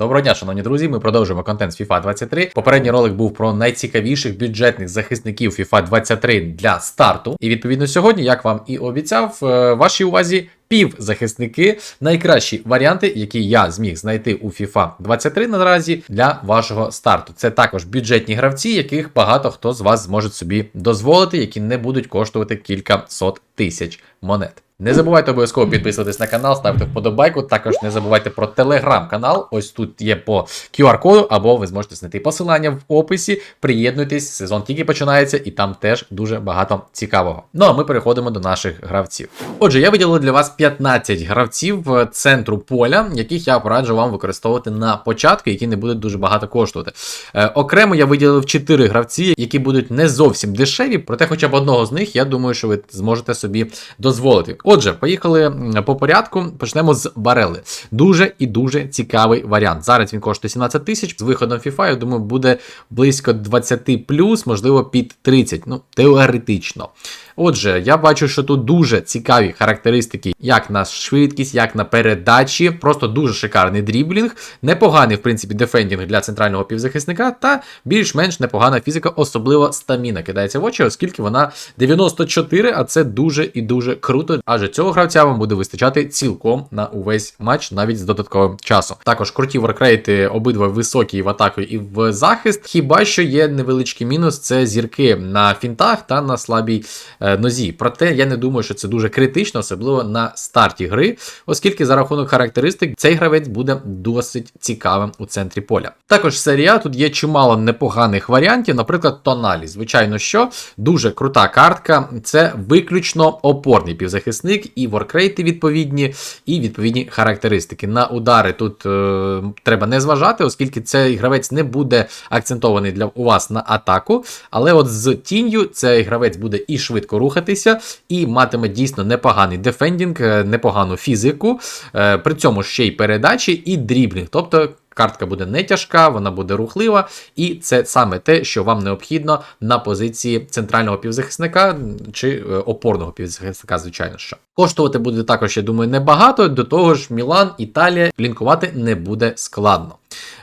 Доброго дня, шановні друзі. Ми продовжуємо контент з FIFA 23. Попередній ролик був про найцікавіших бюджетних захисників FIFA 23 для старту. І відповідно сьогодні, як вам і обіцяв, е, вашій увазі півзахисники найкращі варіанти, які я зміг знайти у FIFA 23 наразі для вашого старту. Це також бюджетні гравці, яких багато хто з вас зможе собі дозволити, які не будуть коштувати кілька сот тисяч монет. Не забувайте обов'язково підписуватись на канал, ставити вподобайку. Також не забувайте про телеграм-канал. Ось тут є по QR-коду, або ви зможете знайти посилання в описі. Приєднуйтесь, сезон тільки починається, і там теж дуже багато цікавого. Ну а ми переходимо до наших гравців. Отже, я виділив для вас 15 гравців центру поля, яких я пораджу вам використовувати на початку, які не будуть дуже багато коштувати. Е, окремо я виділив 4 гравці, які будуть не зовсім дешеві, проте хоча б одного з них, я думаю, що ви зможете собі дозволити. Отже, поїхали по порядку. Почнемо з Барели. Дуже і дуже цікавий варіант. Зараз він коштує 17 тисяч. З виходом FIFA, я думаю, буде близько 20 плюс, можливо, під 30. Ну, теоретично. Отже, я бачу, що тут дуже цікаві характеристики, як на швидкість, як на передачі. Просто дуже шикарний дріблінг, непоганий, в принципі, дефендінг для центрального півзахисника, та більш-менш непогана фізика, особливо стаміна кидається в очі, оскільки вона 94, а це дуже і дуже круто. Адже цього гравця вам буде вистачати цілком на увесь матч, навіть з додатковим часом. Також круті воркрейти обидва високі в атаку і в захист. Хіба що є невеличкий мінус, це зірки на фінтах та на слабій. Е, нозі. Проте я не думаю, що це дуже критично, особливо на старті гри, оскільки за рахунок характеристик цей гравець буде досить цікавим у центрі поля. Також серія тут є чимало непоганих варіантів, наприклад, Тоналі. Звичайно, що дуже крута картка. Це виключно опорний півзахисник, і воркрейти відповідні, і відповідні характеристики. На удари тут е, треба не зважати, оскільки цей гравець не буде акцентований для у вас на атаку. Але от з тінню цей гравець буде і швидко рухатися, і матиме дійсно непоганий дефендінг, непогану фізику, е, при цьому ще й передачі і дрібних. Тобто Картка буде не тяжка, вона буде рухлива, і це саме те, що вам необхідно на позиції центрального півзахисника чи е, опорного півзахисника, звичайно що. Коштувати буде також, я думаю, небагато. До того ж, Мілан, Італія лінкувати не буде складно.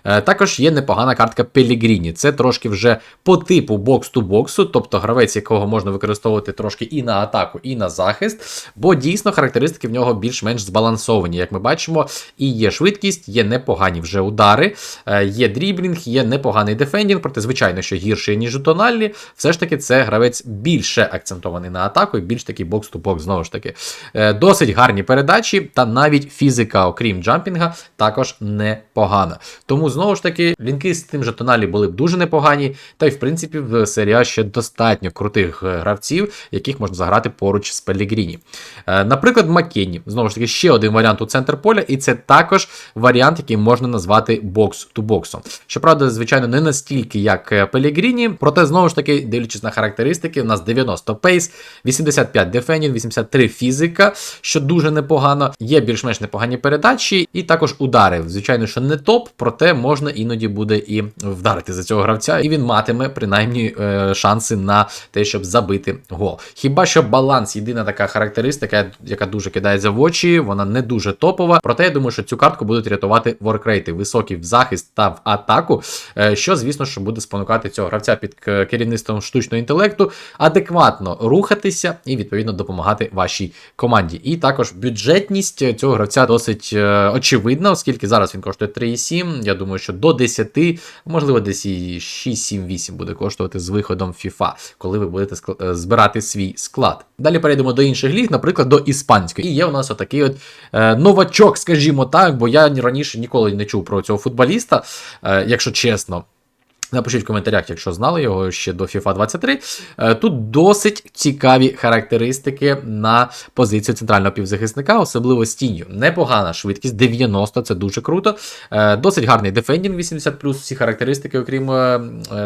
Е, також є непогана картка Пелігріні. Це трошки вже по типу бокс-ту-боксу, тобто гравець, якого можна використовувати трошки і на атаку, і на захист, бо дійсно характеристики в нього більш-менш збалансовані. Як ми бачимо, і є швидкість, є непогані вже удари, е, є дріблінг, є непоганий дефендінг, проте, звичайно, що гірше, ніж у тональні. Все ж таки, це гравець більше акцентований на атаку і більш такий бокс-ту-бокс, знову ж таки. Е, досить гарні передачі, та навіть фізика, окрім джампінга, також непогана. Тому знову ж таки, лінки з тим же тоналі були б дуже непогані. Та й в принципі в серіа ще достатньо крутих е, гравців, яких можна заграти поруч з Пелігріні. Наприклад, Маккенні. Знову ж таки, ще один варіант у центр поля, і це також варіант, який можна назвати бокс-ту-боксом. Щоправда, звичайно, не настільки, як Пелігріні, проте, знову ж таки, дивлячись на характеристики, у нас 90 пейс, 85 дефенінг, 83 фізика, що дуже непогано. Є більш-менш непогані передачі, і також удари. Звичайно, що не топ, проте можна іноді буде і вдарити за цього гравця, і він матиме принаймні е, шанси на те, щоб забити гол. Хіба що баланс єдина така характеристика, яка дуже кидається в очі, вона не дуже топова. Проте я думаю, що цю картку будуть рятувати воркрейти, високі в захист та в атаку, е, що, звісно, що буде спонукати цього гравця під керівництвом штучного інтелекту адекватно рухатися і відповідно допомагати вашій команді. І також бюджетність цього гравця досить е, очевидна, оскільки зараз він коштує 3,7. Я думаю, що до 10, можливо, десь і 6, 7, 8 буде коштувати з виходом FIFA, коли ви будете е, збирати свій склад. Далі перейдемо до інших ліг, наприклад, до іспанської. І є у нас отакий от е, новачок, скажімо так, бо я раніше ніколи не чув про цього футболіста, е, якщо чесно. Напишіть в коментарях, якщо знали його ще до FIFA 23. Е, тут досить цікаві характеристики на позицію центрального півзахисника, особливо з тінню. Непогана швидкість, 90, це дуже круто. Е, досить гарний дефендінг 80 всі характеристики, окрім е,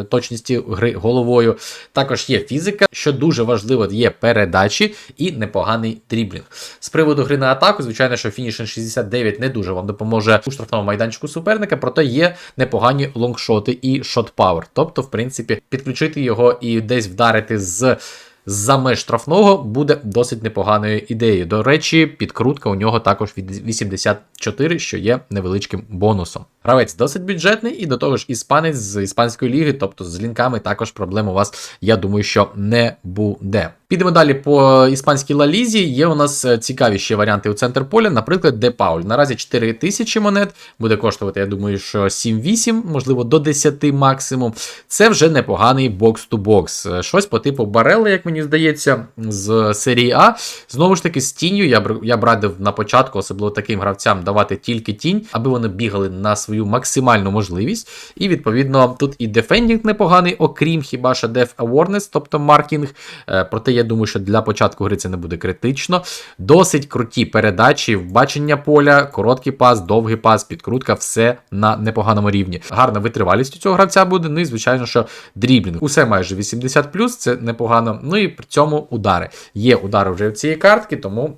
точності гри головою. Також є фізика, що дуже важливо, є передачі і непоганий дріблінг. З приводу гри на атаку, звичайно, що фінішен 69 не дуже вам допоможе у штрафному майданчику суперника, проте є непогані лонгшоти і шот Power. Тобто, в принципі, підключити його і десь вдарити з з-за меж штрафного буде досить непоганою ідеєю. До речі, підкрутка у нього також від 84, що є невеличким бонусом. Гравець досить бюджетний і до того ж іспанець з іспанської ліги, тобто з лінками також проблем у вас, я думаю, що не буде. Підемо далі по іспанській лалізі. Є у нас е, цікаві ще варіанти у центр поля, наприклад, Де Пауль. Наразі 4 тисячі монет буде коштувати, я думаю, що 7-8, можливо, до 10 максимум. Це вже непоганий бокс-ту-бокс. Е, Щось по типу Барели, як мені здається, з серії А. Знову ж таки, з тінню я б я б радив на початку, особливо таким гравцям, давати тільки тінь, аби вони бігали на свою максимальну можливість. І відповідно тут і дефендінг непоганий, окрім хіба що Def Awareness, тобто маркінг. Е, Проте я думаю, що для початку гри це не буде критично. Досить круті передачі, бачення поля, короткий пас, довгий пас, підкрутка, все на непоганому рівні. Гарна витривалість у цього гравця буде. Ну і звичайно, що дріблінг. Усе майже 80+, це непогано. Ну і при цьому удари. Є удари вже в цієї картки, тому.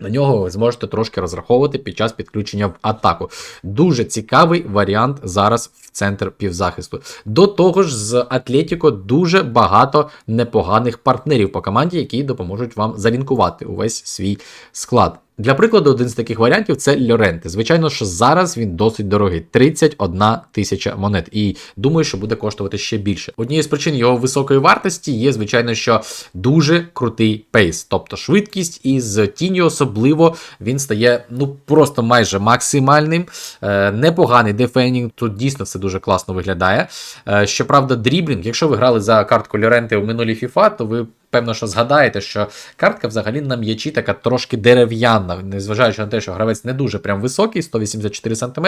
На нього ви зможете трошки розраховувати під час підключення в атаку. Дуже цікавий варіант зараз в центр півзахисту. До того ж, з Атлетіко дуже багато непоганих партнерів по команді, які допоможуть вам залінкувати увесь свій склад. Для прикладу, один з таких варіантів це Льоренте. Звичайно, що зараз він досить дорогий 31 тисяча монет. І думаю, що буде коштувати ще більше. Однією з причин його високої вартості є, звичайно, що дуже крутий пейс, тобто швидкість, і з тінню особливо він стає ну просто майже максимальним. Е, непоганий дефендінг, тут дійсно все дуже класно виглядає. Е, щоправда, дріблінг, якщо ви грали за картку Льоренте у минулій FIFA, то ви певно, що згадаєте, що картка взагалі на м'ячі така трошки дерев'яна, незважаючи на те, що гравець не дуже прям високий, 184 см,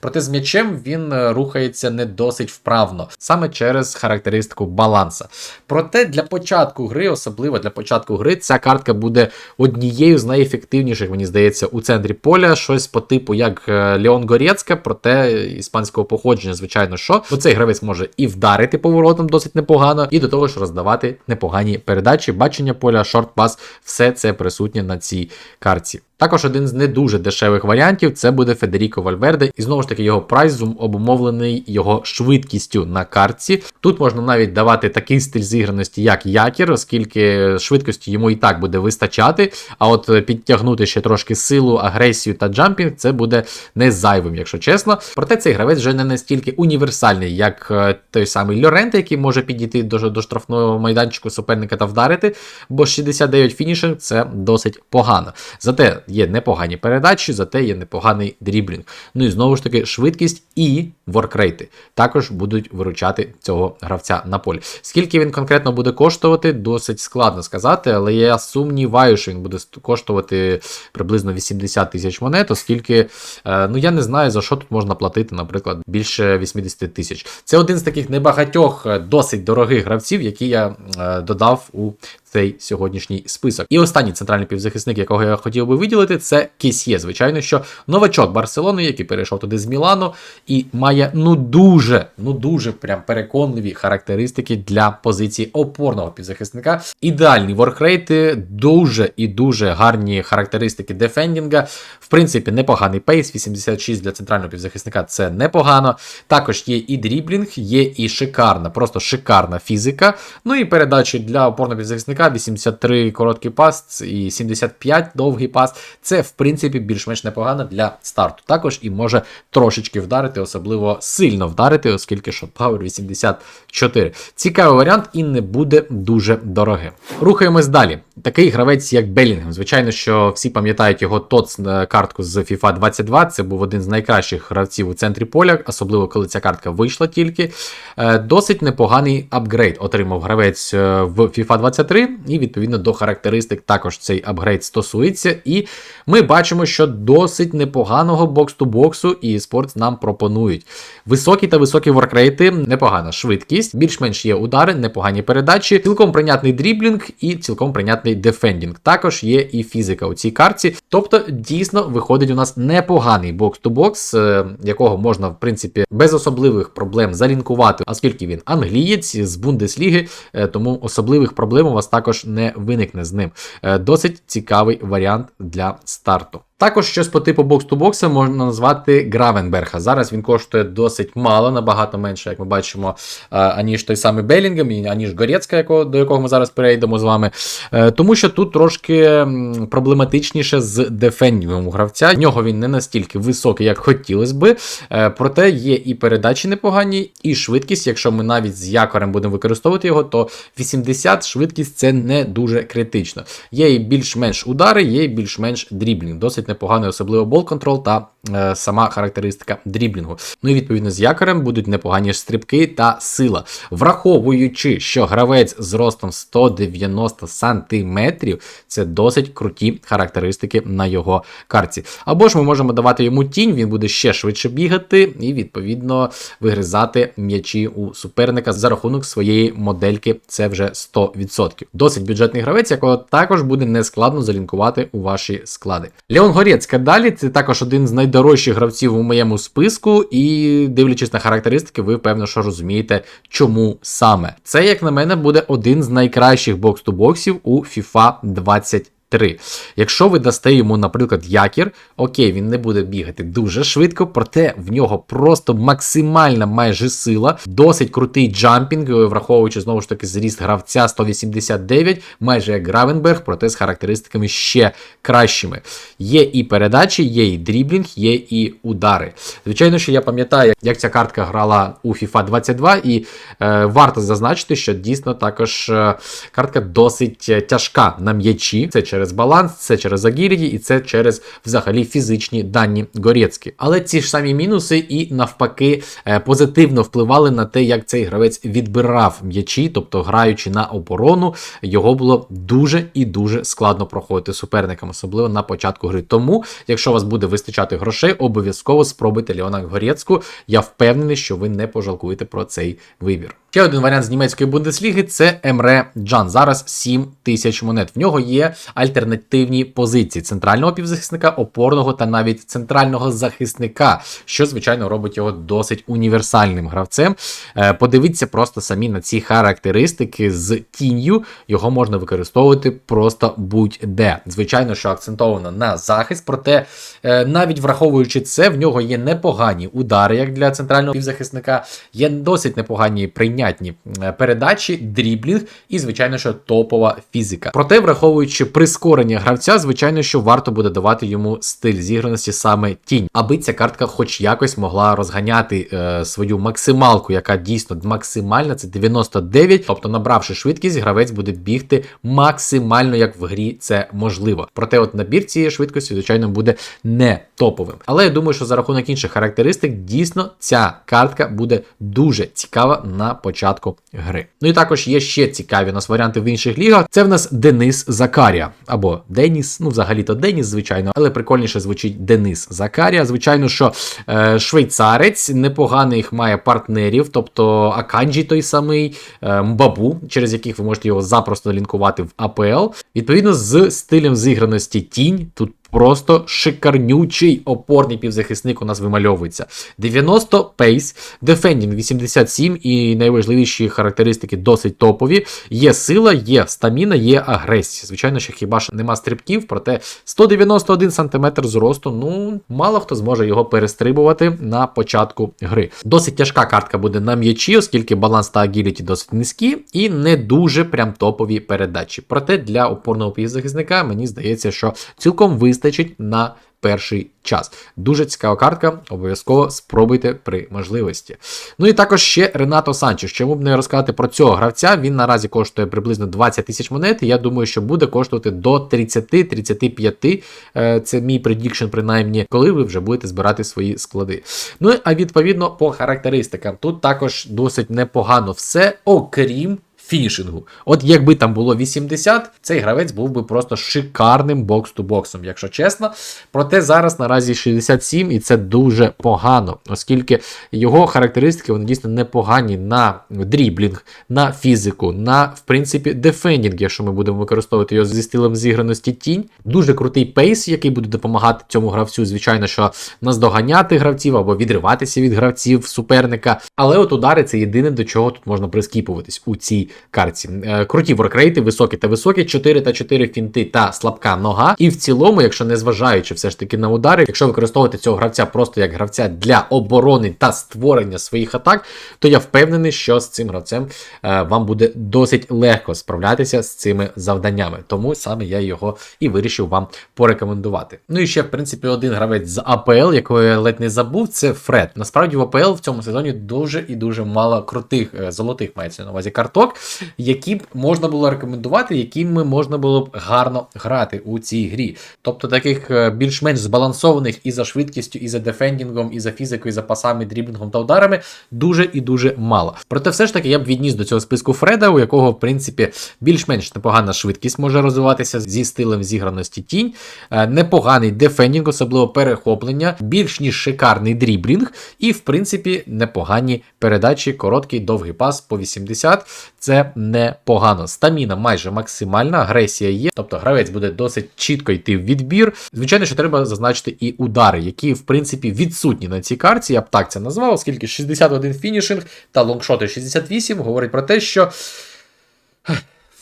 проте з м'ячем він е, рухається не досить вправно, саме через характеристику баланса. Проте для початку гри, особливо для початку гри, ця картка буде однією з найефективніших, мені здається, у центрі поля. Щось по типу як е, Леон Горецька, проте іспанського походження, звичайно, що бо цей гравець може і вдарити поворотом досить непогано, і до того ж роздавати непогані передачі, бачення поля, шорт-пас, все це присутнє на цій картці. Також один з не дуже дешевих варіантів це буде Федеріко Вальверде, і знову ж таки його прайс обумовлений його швидкістю на картці. Тут можна навіть давати такий стиль зіграності, як якір, оскільки швидкості йому і так буде вистачати. А от підтягнути ще трошки силу, агресію та джампінг це буде не зайвим, якщо чесно. Проте цей гравець вже не настільки універсальний, як е, той самий Льоренте, який може підійти до, до штрафного майданчику суперника та вдарити, бо 69 фінішинг це досить погано. Зате є непогані передачі, зате є непоганий дріблінг. Ну і знову ж таки, швидкість і воркрейти також будуть виручати цього гравця на полі. Скільки він конкретно буде коштувати, досить складно сказати, але я сумніваю, що він буде коштувати приблизно 80 тисяч монет, оскільки е, ну я не знаю, за що тут можна платити, наприклад, більше 80 тисяч. Це один з таких небагатьох е, досить дорогих гравців, які я е, додав у цей сьогоднішній список. І останній центральний півзахисник, якого я хотів би виділити, це Кесьє. Звичайно, що новачок Барселони, який перейшов туди з Мілану, і має ну дуже, ну дуже прям переконливі характеристики для позиції опорного півзахисника. Ідеальні воркрейти, дуже і дуже гарні характеристики дефендінга. В принципі, непоганий пейс, 86 для центрального півзахисника це непогано. Також є і дріблінг, є і шикарна, просто шикарна фізика. Ну і передачі для опорного півзахисника. 83 короткий пас і 75 довгий пас. Це, в принципі, більш-менш непогано для старту. Також і може трошечки вдарити, особливо сильно вдарити, оскільки Power 84. Цікавий варіант і не буде дуже дорогим. Рухаємось далі. Такий гравець, як Белінгем. Звичайно, що всі пам'ятають його ТОЦ картку з FIFA 22. Це був один з найкращих гравців у центрі поля, особливо коли ця картка вийшла тільки. Е, досить непоганий апгрейд отримав гравець е, в FIFA 23 і відповідно до характеристик також цей апгрейд стосується. І ми бачимо, що досить непоганого бокс-ту-боксу і спорт нам пропонують. Високі та високі воркрейти, непогана швидкість, більш-менш є удари, непогані передачі, цілком прийнятний дріблінг і цілком прийнятний дефендінг. Також є і фізика у цій карті. Тобто, дійсно виходить у нас непоганий бокс-ту-бокс, е, якого можна, в принципі, без особливих проблем залінкувати, оскільки він англієць з Бундесліги, е, тому особливих проблем у вас також не виникне з ним. Е, досить цікавий варіант для старту. Також щось по типу бокс-ту-бокса можна назвати Гравенберга. Зараз він коштує досить мало, набагато менше, як ми бачимо, е, аніж той самий Белінгем, аніж Горецька, до якого ми зараз перейдемо з вами. Е, Тому що тут трошки проблематичніше з дефендінгом гравця. В нього він не настільки високий, як хотілося би. Е, Проте є і передачі непогані, і швидкість. Якщо ми навіть з якорем будемо використовувати його, то 80 швидкість це не дуже критично. Є і більш-менш удари, є і більш-менш дріблінг. Досить непоганий, особливо бол контрол та е, сама характеристика дріблінгу. Ну і відповідно з якорем будуть непогані стрибки та сила. Враховуючи, що гравець з ростом 190 сантиметрів, це досить круті характеристики на його карті. Або ж ми можемо давати йому тінь, він буде ще швидше бігати і відповідно вигризати м'ячі у суперника за рахунок своєї модельки. Це вже 100%. Досить бюджетний гравець, якого також буде нескладно залінкувати у ваші склади. Леон Горецька далі це також один з найдорожчих гравців у моєму списку, і дивлячись на характеристики, ви певно, що розумієте, чому саме. Це, як на мене, буде один з найкращих бокс-ту-боксів у FIFA 20. 3. Якщо ви дасте йому, наприклад, якір, окей, він не буде бігати дуже швидко, проте в нього просто максимальна майже сила, досить крутий джампінг, е, враховуючи знову ж таки зріст гравця 189, майже як Гравенберг, проте з характеристиками ще кращими. Є і передачі, є і дріблінг, є і удари. Звичайно, що я пам'ятаю, як ця картка грала у FIFA 22, і е, варто зазначити, що дійсно також е, картка досить е, тяжка на м'ячі. Це через баланс, це через агіліті і це через взагалі фізичні дані Горецькі. Але ці ж самі мінуси і навпаки е, позитивно впливали на те, як цей гравець відбирав м'ячі, тобто граючи на оборону, його було дуже і дуже складно проходити суперникам, особливо на початку гри. Тому, якщо у вас буде вистачати грошей, обов'язково спробуйте Леона Горецьку. Я впевнений, що ви не пожалкуєте про цей вибір. Ще один варіант з німецької бундесліги це Емре Джан. Зараз 7 тисяч монет. В нього є альтернативні позиції центрального півзахисника, опорного та навіть центрального захисника, що звичайно робить його досить універсальним гравцем. Е, Подивіться просто самі на ці характеристики з тінню. Його можна використовувати просто будь-де. Звичайно, що акцентовано на захист, проте е, навіть враховуючи це, в нього є непогані удари, як для центрального півзахисника, є досить непогані прийнятні е, передачі, дріблінг і, звичайно, що топова фізика. Проте, враховуючи прискорення гравця, звичайно, що варто буде давати йому стиль зіграності саме тінь, аби ця картка, хоч якось, могла розганяти е, свою максималку, яка дійсно максимальна, це 99. Тобто, набравши швидкість, гравець буде бігти максимально, як в грі це можливо. Проте, от набір цієї швидкості, звичайно, буде не топовим. Але я думаю, що за рахунок інших характеристик, дійсно ця картка буде дуже цікава на початку гри. Ну і також є ще цікаві у нас варіанти в інших лігах. Це в нас Денис Закарія або Деніс, ну взагалі-то Деніс, звичайно, але прикольніше звучить Денис Закарія. Звичайно, що е, швейцарець непоганих має партнерів, тобто Аканджі той самий, е, Мбабу, через яких ви можете його запросто лінкувати в АПЛ. Відповідно, з стилем зіграності тінь тут. Просто шикарнючий опорний півзахисник у нас вимальовується. 90 пейс, дефендінг 87 і найважливіші характеристики досить топові. Є сила, є стаміна, є агресія. Звичайно, що хіба ж нема стрибків, проте 191 см зросту, ну мало хто зможе його перестрибувати на початку гри. Досить тяжка картка буде на м'ячі, оскільки баланс та агіліті досить низькі, і не дуже прям топові передачі. Проте для опорного півзахисника мені здається, що цілком вистачить на перший час. Дуже цікава картка, обов'язково спробуйте при можливості. Ну і також ще Ренато Санчес. Чому б не розказати про цього гравця? Він наразі коштує приблизно 20 тисяч монет. Я думаю, що буде коштувати до 30-35. Е, Це мій предікшн, принаймні, коли ви вже будете збирати свої склади. Ну а відповідно по характеристикам. Тут також досить непогано все, окрім. Фінішингу. От якби там було 80, цей гравець був би просто шикарним бокс-ту-боксом, якщо чесно. Проте зараз наразі 67, і це дуже погано, оскільки його характеристики вони дійсно непогані на дріблінг, на фізику, на в принципі дефендінг, якщо ми будемо використовувати його зі стилем зіграності тінь. Дуже крутий пейс, який буде допомагати цьому гравцю, звичайно, що наздоганяти гравців або відриватися від гравців суперника. Але от удари це єдине, до чого тут можна прискіпуватись у цій картці. Е, Круті воркрейти, високі та високі, 4 та 4 фінти та слабка нога. І в цілому, якщо не зважаючи все ж таки на удари, якщо використовувати цього гравця просто як гравця для оборони та створення своїх атак, то я впевнений, що з цим гравцем е, вам буде досить легко справлятися з цими завданнями. Тому саме я його і вирішив вам порекомендувати. Ну і ще, в принципі, один гравець з АПЛ, якого я ледь не забув, це Фред. Насправді в АПЛ в цьому сезоні дуже і дуже мало крутих е, золотих мається на увазі карток, які б можна було рекомендувати, якими можна було б гарно грати у цій грі. Тобто таких е, більш-менш збалансованих і за швидкістю, і за дефендінгом, і за фізикою, і за пасами, дріблінгом та ударами дуже і дуже мало. Проте, все ж таки, я б відніс до цього списку Фреда, у якого, в принципі, більш-менш непогана швидкість може розвиватися зі стилем зіграності тінь, Е, непоганий дефендінг, особливо перехоплення, більш ніж шикарний дріблінг, і, в принципі, непогані передачі, короткий довгий пас по 80. Це непогано. Стаміна майже максимальна, агресія є, тобто гравець буде досить чітко йти в відбір. Звичайно, що треба зазначити і удари, які, в принципі, відсутні на цій карті. Я б так це назвав, оскільки 61 фінішинг та лонгшоти 68 говорить про те, що.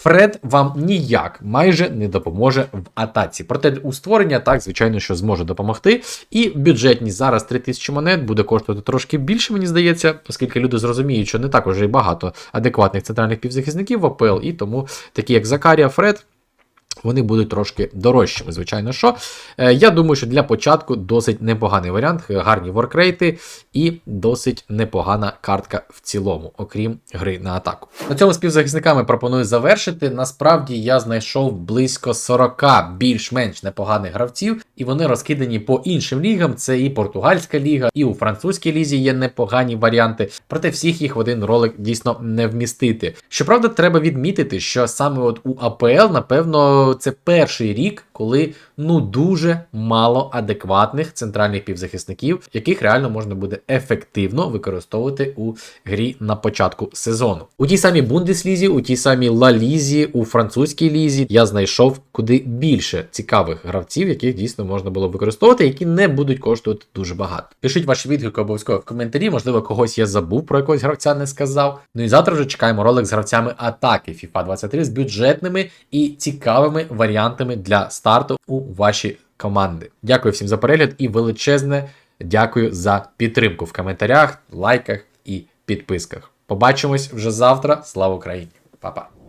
Фред вам ніяк майже не допоможе в атаці. Проте у створення так, звичайно, що зможе допомогти. І бюджетність зараз 3000 монет буде коштувати трошки більше, мені здається, оскільки люди зрозуміють, що не так уже і багато адекватних центральних півзахисників в АПЛ, і тому такі як Закарія, Фред. Вони будуть трошки дорожчими, звичайно що. Е, Я думаю, що для початку досить непоганий варіант, гарні воркрейти і досить непогана картка в цілому, окрім гри на атаку. На цьому співзахисниками пропоную завершити. Насправді я знайшов близько 40 більш-менш непоганих гравців, і вони розкидані по іншим лігам. Це і португальська ліга, і у французькій лізі є непогані варіанти. Проте всіх їх в один ролик дійсно не вмістити. Щоправда, треба відмітити, що саме от у АПЛ, напевно, це перший рік, коли ну дуже мало адекватних центральних півзахисників, яких реально можна буде ефективно використовувати у грі на початку сезону. У тій самій Бундеслізі, у тій самій Ла Лізі, у французькій лізі я знайшов куди більше цікавих гравців, яких дійсно можна було використовувати, які не будуть коштувати дуже багато. Пишіть ваші відгуки обов'язково в коментарі, можливо, когось я забув про якогось гравця не сказав. Ну і завтра вже чекаємо ролик з гравцями атаки FIFA 23 з бюджетними і цікавими варіантами для старту у ваші команди. Дякую всім за перегляд і величезне дякую за підтримку в коментарях, лайках і підписках. Побачимось вже завтра. Слава Україні! Па-па!